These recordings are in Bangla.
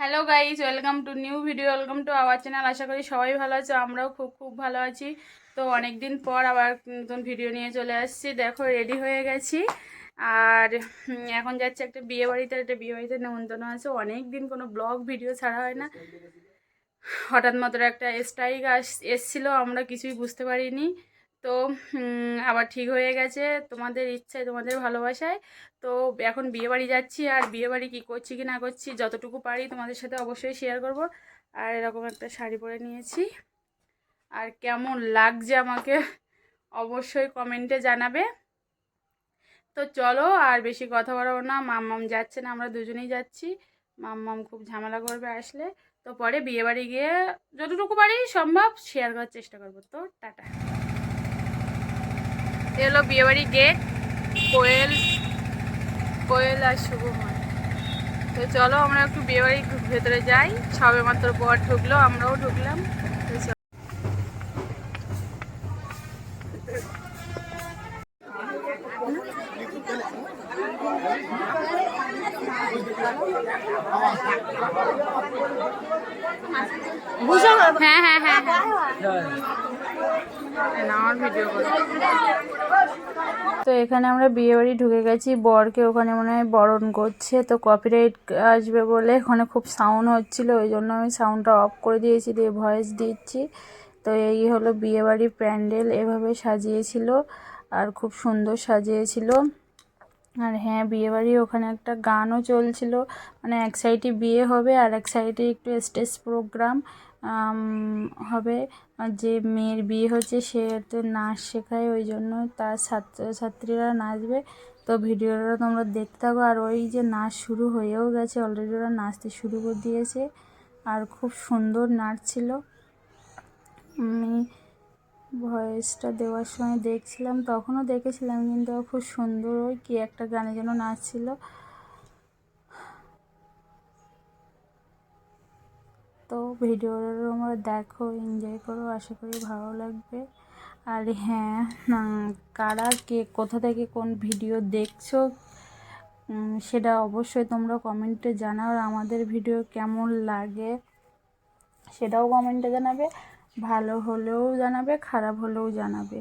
Hello guys welcome to new video welcome to our channel আশা করি সবাই ভালো আছে। আমরাও খুব খুব ভালো আছি। তো অনেক দিন পর আবার নতুন ভিডিও নিয়ে চলে আসছি। দেখো রেডি হয়ে গেছি। আর এখন যাচ্ছে একটা বিয়ে বাড়িতে। একটা বিয়ে বাড়িতে নেমন্তন্ন আছে। অনেক দিন কোনো ব্লগ ভিডিও ছাড়া হয় না। হঠাৎ মাত্র একটা স্ট্রাইক আস, এসছিলো। আমরা কিছুই বুঝতে পারিনি। তো আবার ঠিক হয়ে গেছে। তোমাদের ইচ্ছায়, তোমাদের ভালোবাসায়। তো এখন বিয়ে বাড়ি যাচ্ছি আর বিয়ে বাড়ি কী করছি কি না করছি যতটুকু পারি তোমাদের সাথে অবশ্যই শেয়ার করব। আর এরকম একটা শাড়ি পরে নিয়েছি। আর কেমন লাগছে আমাকে অবশ্যই কমেন্টে জানাবে। তো চলো আর বেশি কথা বলব না, মাম্মাম যাচ্ছে না, আমরা দুজনেই যাচ্ছি। মাম্মাম খুব ঝামেলা করবে আসলে। তো পরে বিয়েবাড়ি গিয়ে যতটুকু পারি সম্ভব শেয়ার করার চেষ্টা করব। তো টাটা। এ হলো বিয়েবাড়ি গেট কোয়েল কোয়েল আর শুভময়। তো চলো আমরা একটু বিয়েবাড়ি ভেতরে যাই। সবে মাত্র বর ঢুকলো আমরাও ঢুকলাম। তো চলো। হ্যাঁ হ্যাঁ। হ্যাঁ। তো এখানে আমরা বিয়ে বাড়ি ঢুকে গেছি। বরকে ওখানে মনে হয় বরণ করছে। তো কপিরাইট আসবে বলে ওখানে খুব সাউন্ড হচ্ছিল। ওই জন্য আমি সাউন্ডটা অফ করে দিয়েছি, দিয়ে ভয়েস দিচ্ছি। তো এই হলো বিয়ে বাড়ির প্যান্ডেল। এভাবে সাজিয়েছিল আর খুব সুন্দর সাজিয়েছিল। আর হ্যাঁ বিয়ে বাড়ি ওখানে একটা গানও চলছিল। মানে এক সাইডে বিয়ে হবে আর এক সাইডে একটু স্টেজ প্রোগ্রাম হবে যে মেয়ের বিয়ে হচ্ছে সে তো নাচ শেখায়, ওই জন্য তার ছাত্রছাত্রীরা নাচবে। তো ভিডিওটা তোমরা দেখতে থাকো। আর ওই যে নাচ শুরু হয়েও গেছে অলরেডি ওরা নাচতে শুরু করে দিয়েছে। আর খুব সুন্দর নাচ ছিল। আমি ভয়েসটা দেওয়ার সময় দেখছিলাম, তখনও দেখেছিলাম, কিন্তু খুব সুন্দর, ওই কি একটা গানে যেন নাচছিল তো ভিডিও তোমরা দেখো এনজয় করো, আশা করি ভালো লাগবে। আর হ্যাঁ কারা কে, কোথা থেকে কোন ভিডিও দেখছ সেটা অবশ্যই তোমরা কমেন্টে জানাও। আর আমাদের ভিডিও কেমন লাগে, সেটাও কমেন্টে জানাবে। ভালো হলেও জানাবে, খারাপ হলেও জানাবে।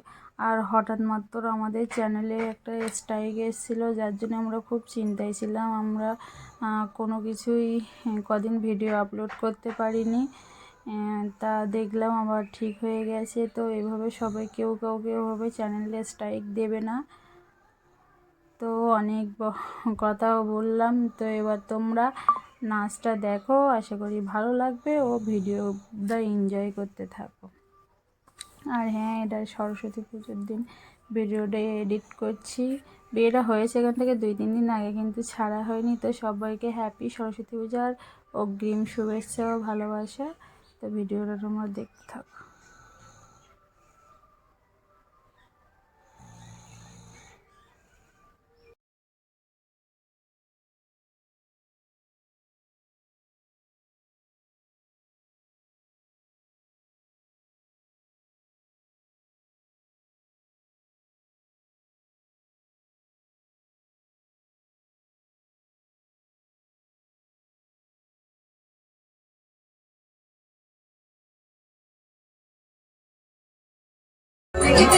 আর হঠাৎ মাত্র আমাদের চ্যানেলে একটা স্ট্রাইক এসেছিল, যার জন্য আমরা খুব চিন্তায় ছিলাম। আমরা কোনো কিছুই কদিন ভিডিও আপলোড করতে পারিনি। তা দেখলাম, আবার ঠিক হয়ে গেছে। তো এভাবে সবাই কেউ কাউকে এভাবে চ্যানেলে স্ট্রাইক দেবে না। তো অনেক কথাও বললাম। তো এবার তোমরা নাচটা দেখো, আশা করি ভালো লাগবে ও ভিডিওটা এনজয় করতে থাকো। আর হ্যাঁ এটা সরস্বতী পুজোর দিন ভিডিওটা এডিট করছি। বিয়েটা হয়েছে এখান থেকে দুই, তিন দিন আগে কিন্তু ছাড়া হয়নি, তো সবাইকে হ্যাপি সরস্বতী পূজার অগ্রিম শুভেচ্ছা ও ভালোবাসা। তো ভিডিওটা তোমরা দেখতে থাকো।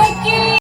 ডানা থেকে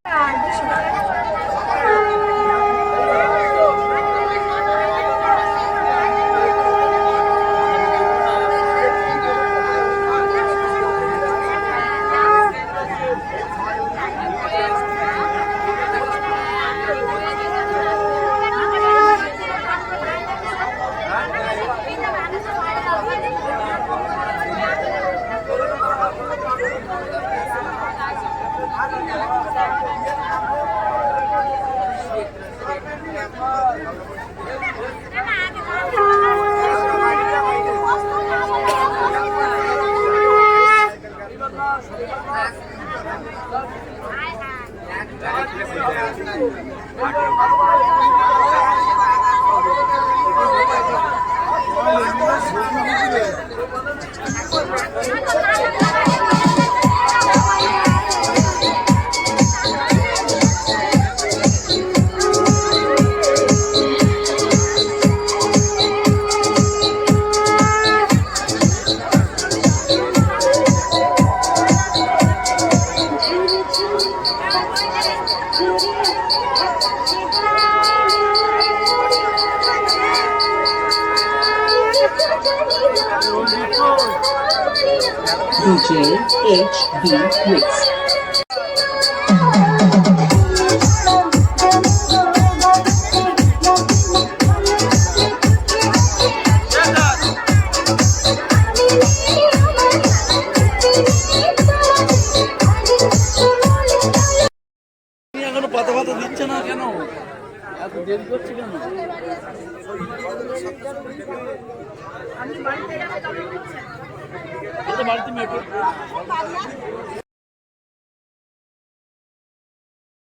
DJ HB Mix. বাড়িতে মেয়ে